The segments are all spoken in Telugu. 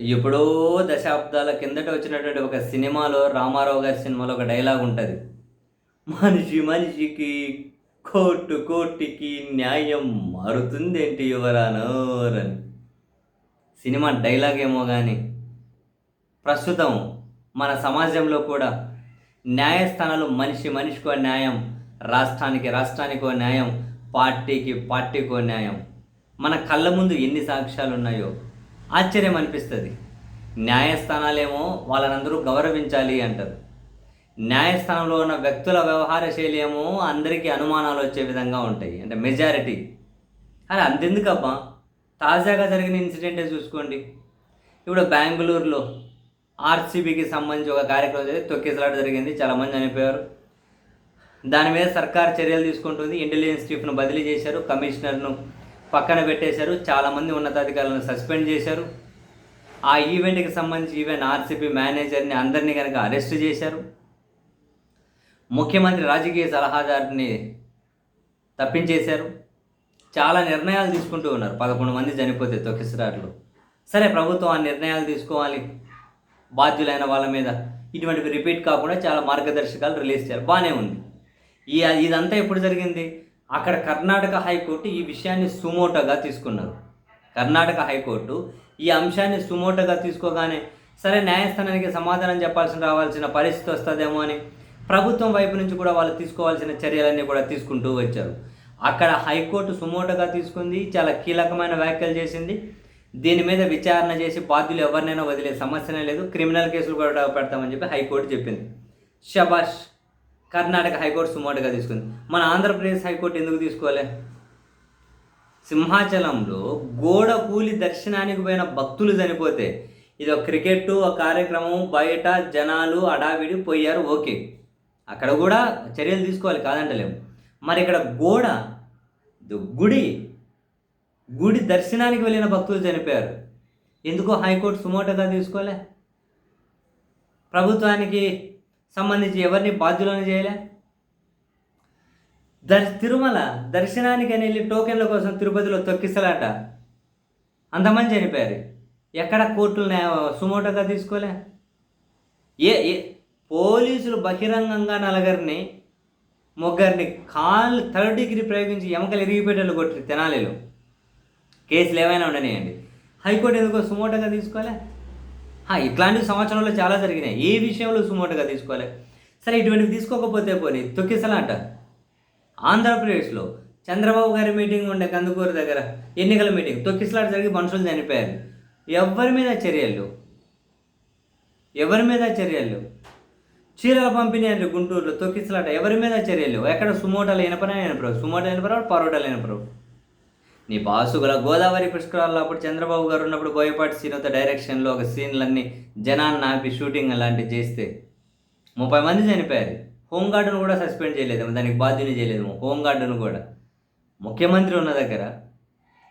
ఎప్పుడో దశాబ్దాల కిందట వచ్చినటువంటి ఒక సినిమాలో రామారావు గారి సినిమాలో ఒక డైలాగ్ ఉంటుంది. మనిషి మనిషికి కోర్టు కోర్టుకి న్యాయం మారుతుందేంటి యువరానోర్ అని సినిమా డైలాగ్ ఏమో కానీ ప్రస్తుతం మన సమాజంలో కూడా న్యాయస్థానాలు మనిషి మనిషికో న్యాయం రాష్ట్రానికి రాష్ట్రానికో న్యాయం పార్టీకి పార్టీకో న్యాయం. మన కళ్ళ ముందు ఎన్ని సాక్ష్యాలు ఉన్నాయో ఆశ్చర్యం అనిపిస్తుంది. న్యాయస్థానాలేమో వాళ్ళనందరూ గౌరవించాలి అంటారు. న్యాయస్థానంలో ఉన్న వ్యక్తుల వ్యవహార శైలి ఏమో అందరికీ అనుమానాలు వచ్చే విధంగా ఉంటాయి. అంటే మెజారిటీ. అరే అంతెందుకబ్బా? తాజాగా జరిగిన ఇన్సిడెంటే చూసుకోండి. ఇప్పుడు బెంగళూరులో ఆర్సీబీకి సంబంధించి ఒక కార్యక్రమం జరిగి తొక్కిసలాట జరిగింది. చాలామంది చనిపోయారు. దాని మీద సర్కార్ చర్యలు తీసుకుంటుంది. ఇంటెలిజెన్స్ చీఫ్ను బదిలీ చేశారు. కమిషనర్ను పక్కన పెట్టేశారు. చాలామంది ఉన్నతాధికారులను సస్పెండ్ చేశారు. ఆ ఈవెంట్కి సంబంధించి ఈవెన్ ఆర్సీబీ మేనేజర్ని అందరినీ కనుక అరెస్ట్ చేశారు. ముఖ్యమంత్రి రాజకీయ సలహాదారుని తప్పించేశారు. చాలా నిర్ణయాలు తీసుకుంటూ ఉన్నారు. పదకొండు మంది చనిపోతే తొక్కిసరాట్లు. సరే ప్రభుత్వం ఆ నిర్ణయాలు తీసుకోవాలి. బాధ్యులైన వాళ్ళ మీద ఇటువంటివి రిపీట్ కాకుండా చాలా మార్గదర్శకాలు రిలీజ్ చేయాలి. బాగానే ఉంది. ఈ ఇదంతా ఎప్పుడు జరిగింది? అక్కడ కర్ణాటక హైకోర్టు ఈ విషయాన్ని సుమోటగా తీసుకున్నారు కర్ణాటక హైకోర్టు ఈ అంశాన్ని సుమోటోగా తీసుకోగానే సరే న్యాయస్థానానికి సమాధానం చెప్పాల్సిన రావాల్సిన పరిస్థితి వస్తుందేమో అని ప్రభుత్వం వైపు నుంచి కూడా వాళ్ళు తీసుకోవాల్సిన చర్యలన్నీ కూడా తీసుకుంటూ వచ్చారు. అక్కడ హైకోర్టు సుమోటగా తీసుకుంది చాలా కీలకమైన వ్యాఖ్యలు చేసింది. దీని మీద విచారణ చేసి బాధ్యులు ఎవరినైనా వదిలే సమస్యనే లేదు. క్రిమినల్ కేసులు కూడా పెడతామని చెప్పి హైకోర్టు చెప్పింది. షబాష్ కర్ణాటక హైకోర్టు సుమోటగా తీసుకుంది. మన ఆంధ్రప్రదేశ్ హైకోర్టు ఎందుకు తీసుకోవాలి సింహాచలంలో గోడ కూలి దర్శనానికి పోయిన భక్తులు చనిపోతే ఇది ఒక క్రికెట్ ఒక కార్యక్రమం బయట జనాలు అడావిడి పోయారు ఓకే. అక్కడ కూడా చర్యలు తీసుకోవాలి కాదంటలేము మరి ఇక్కడ గోడ గుడి గుడి దర్శనానికి వెళ్ళిన భక్తులు చనిపోయారు. ఎందుకో హైకోర్టు సుమోటగా తీసుకోలే? ప్రభుత్వానికి సంబంధించి ఎవరిని బాధ్యులను చేయలే? దర్ తిరుమల దర్శనానికి అని వెళ్ళి టోకెన్ల కోసం తిరుపతిలో తొక్కిసలాట అంతమంది చనిపోయారు. ఎక్కడ కోర్టులు సుమోటోగా తీసుకోలే? ఏ ఏ పోలీసులు బహిరంగంగా నలగరిని ముగ్గురిని కాళ్ళు థర్డ్ డిగ్రీ ప్రయోగించి ఎమకలు ఇరిగిపోయేటట్లు కొట్టి తెనాలిలో. కేసులు ఏమైనా ఉండనియండి. హైకోర్టు ఎందుకో సుమోటోగా తీసుకోలే? ఇట్లాంటివి ఇట్లాంటి సంవత్సరంలో చాలా జరిగినాయి. ఏ విషయంలో సుమోటగా తీసుకోవాలి? సరే ఇటువంటివి తీసుకోకపోతే పోనీ తొక్కిసలాట. ఆంధ్రప్రదేశ్లో చంద్రబాబు గారి మీటింగ్ ఉండే కందుకూరు దగ్గర ఎన్నికల మీటింగ్ తొక్కిసలాట జరిగి మనుషులు చనిపోయారు. ఎవరి మీద చర్యలు? ఎవరి మీద చర్యలు? చీరల పంపిణీ అంటే గుంటూరులో తొక్కిసలాట. ఎవరి మీద చర్యలు? ఎక్కడ సుమోటాలు వినపరా వినపరావు సుమోటా వినపరావు పరోటాలు వినపరావు నీ బాసుగుల గోదావరి పుష్కరాల్లో అప్పుడు చంద్రబాబు గారు ఉన్నప్పుడు బోయపాటి సీనోత డైరెక్షన్లో ఒక సీన్లన్నీ జనాన్ని ఆపి షూటింగ్ అలాంటివి చేస్తే ముప్పై మంది చనిపోయారు. హోంగార్డును కూడా సస్పెండ్ చేయలేదు దానికి బాధ్యుని చేయలేదు హోంగార్డును కూడా. ముఖ్యమంత్రి ఉన్న దగ్గర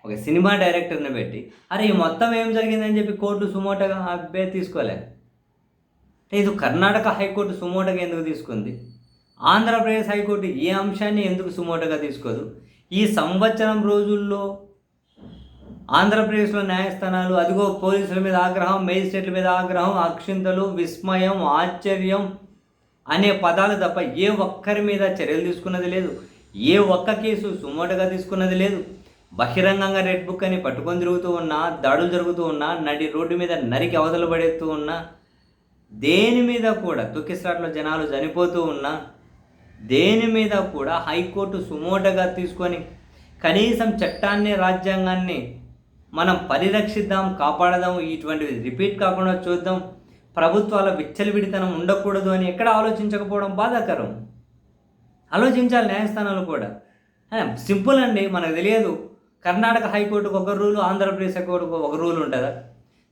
ఒక సినిమా డైరెక్టర్ని పెట్టి అరే ఈ మొత్తం ఏం జరిగిందని చెప్పి కోర్టు సుమోటగా అబ్బే తీసుకోలే. ఇది కర్ణాటక హైకోర్టు సుమోటగా ఎందుకు తీసుకుంది? ఆంధ్రప్రదేశ్ హైకోర్టు ఏ అంశాన్ని ఎందుకు సుమోటగా తీసుకోదు? ఈ సంవత్సరం రోజుల్లో ఆంధ్రప్రదేశ్లో న్యాయస్థానాలు అదిగో పోలీసుల మీద ఆగ్రహం మేజిస్ట్రేట్ల మీద ఆగ్రహం అక్షింతలు విస్మయం ఆశ్చర్యం అనే పదాలు తప్ప ఏ ఒక్కరి మీద చర్యలు తీసుకున్నది లేదు. ఏ ఒక్క కేసు సుమోటగా తీసుకున్నది లేదు. బహిరంగంగా రెడ్ బుక్ అని పట్టుకొని తిరుగుతూ ఉన్నా దాడులు జరుగుతూ ఉన్నా నడి రోడ్డు మీద నరికి అవతల పడేస్తూ ఉన్నా దేని మీద కూడా తొక్కిసలాట్లో జనాలు చనిపోతూ ఉన్నా దేని మీద కూడా హైకోర్టు సుమోటగా తీసుకొని కనీసం చట్టాన్ని రాజ్యాంగాన్ని మనం పరిరక్షిద్దాం కాపాడదాం ఇటువంటివి రిపీట్ కాకుండా చూద్దాం. ప్రభుత్వాల విచ్చలవిడితనం ఉండకూడదు అని ఎక్కడ ఆలోచించకపోవడం బాధాకరం. ఆలోచించాలి న్యాయస్థానాలు కూడా. సింపుల్ అండి మనకు తెలియదు. కర్ణాటక హైకోర్టుకు ఒక రూలు ఆంధ్రప్రదేశ్ హైకోర్టుకు ఒక రూల్ ఉంటుందా?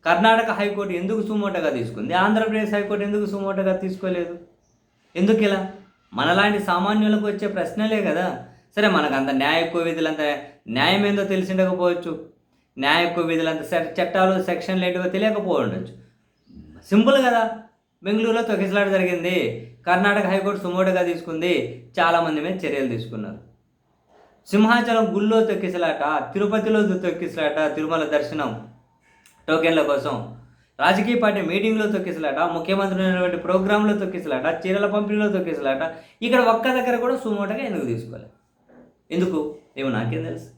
కర్ణాటక హైకోర్టు ఎందుకు సుమోటగా తీసుకుంది? ఆంధ్రప్రదేశ్ హైకోర్టు ఎందుకు సుమోటగా తీసుకోలేదు? ఎందుకు ఇలా? మనలాంటి సామాన్యులకు వచ్చే ప్రశ్నలే కదా. సరే మనకు అంత న్యాయ విధులు అంత న్యాయం ఏందో తెలిసిండకపోవచ్చు. న్యాయ విధులు అంత చట్టాలు సెక్షన్లు ఏంటివో తెలియకపోవచ్చు సింపుల్ కదా. బెంగళూరులో తొకిసలాట జరిగింది. కర్ణాటక హైకోర్టు సుమోటగా తీసుకుంది. చాలామంది మీద చర్యలు తీసుకున్నారు. సింహాచలం గుళ్ళో తొక్కిసలాట తిరుపతిలో తొక్కిసలాట తిరుమల దర్శనం టోకెన్ల కోసం రాజకీయ పార్టీ మీటింగ్లో తొక్కిసలాట ముఖ్యమంత్రి ఉన్నటువంటి ప్రోగ్రాంలో తొక్కిసలాట చీరల పంపిణీలో తొక్కిసలాట ఇక్కడ ఒక్క దగ్గర కూడా సుమోటగా ఎందుకు తీసుకోవాలి ఎందుకు? ఏమో నాకేం తెలుసు.